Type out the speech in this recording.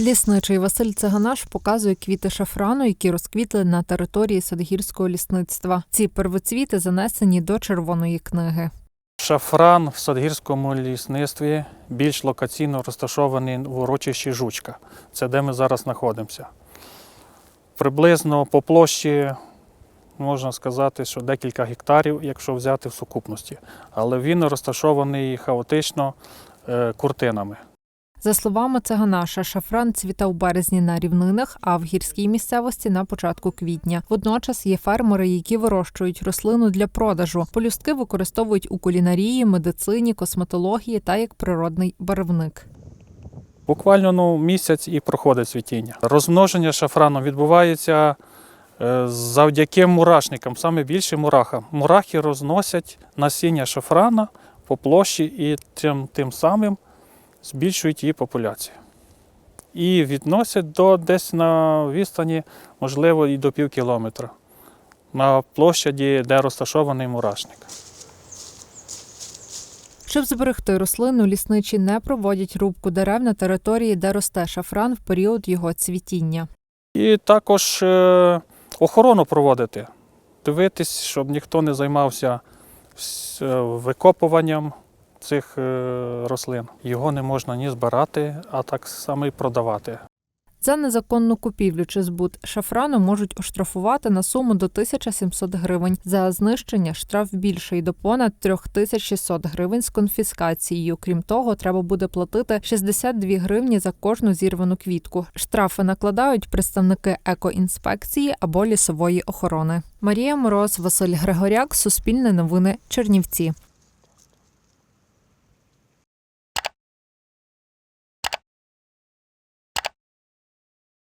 Лісничий Василь Цеганаш показує квіти шафрану, які розквітли на території садгірського лісництва. Ці первоцвіти занесені до червоної книги. Шафран в садгірському лісництві більш локаційно розташований в урочищі Жучка. Це де ми зараз знаходимося. Приблизно по площі можна сказати, що декілька гектарів, якщо взяти в сукупності. Але він розташований хаотично е, куртинами. За словами Цеганаша, шафран цвіта у березні на рівнинах, а в гірській місцевості на початку квітня. Водночас є фермери, які вирощують рослину для продажу. Полюстки використовують у кулінарії, медицині, косметології та як природний барвник. Буквально ну, місяць і проходить цвітіння. Розмноження шафрану відбувається е, завдяки мурашникам, саме більше мурахам. Мурахи розносять насіння шафрана по площі і тим, тим самим збільшують її популяцію. І відносять до десь на відстані, можливо, і до пів кілометра на площаді, де розташований мурашник. Щоб зберегти рослину, лісничі не проводять рубку дерев на території, де росте шафран в період його цвітіння. І також е, охорону проводити, дивитись, щоб ніхто не займався е, викопуванням цих е, рослин. Його не можна ні збирати, а так само і продавати. За незаконну купівлю чи збут шафрану можуть оштрафувати на суму до 1700 гривень. За знищення штраф більший до понад 3600 гривень з конфіскацією. Крім того, треба буде платити 62 гривні за кожну зірвану квітку. Штрафи накладають представники екоінспекції або лісової охорони. Марія Мороз, Василь Григоряк, Суспільне новини, Чернівці.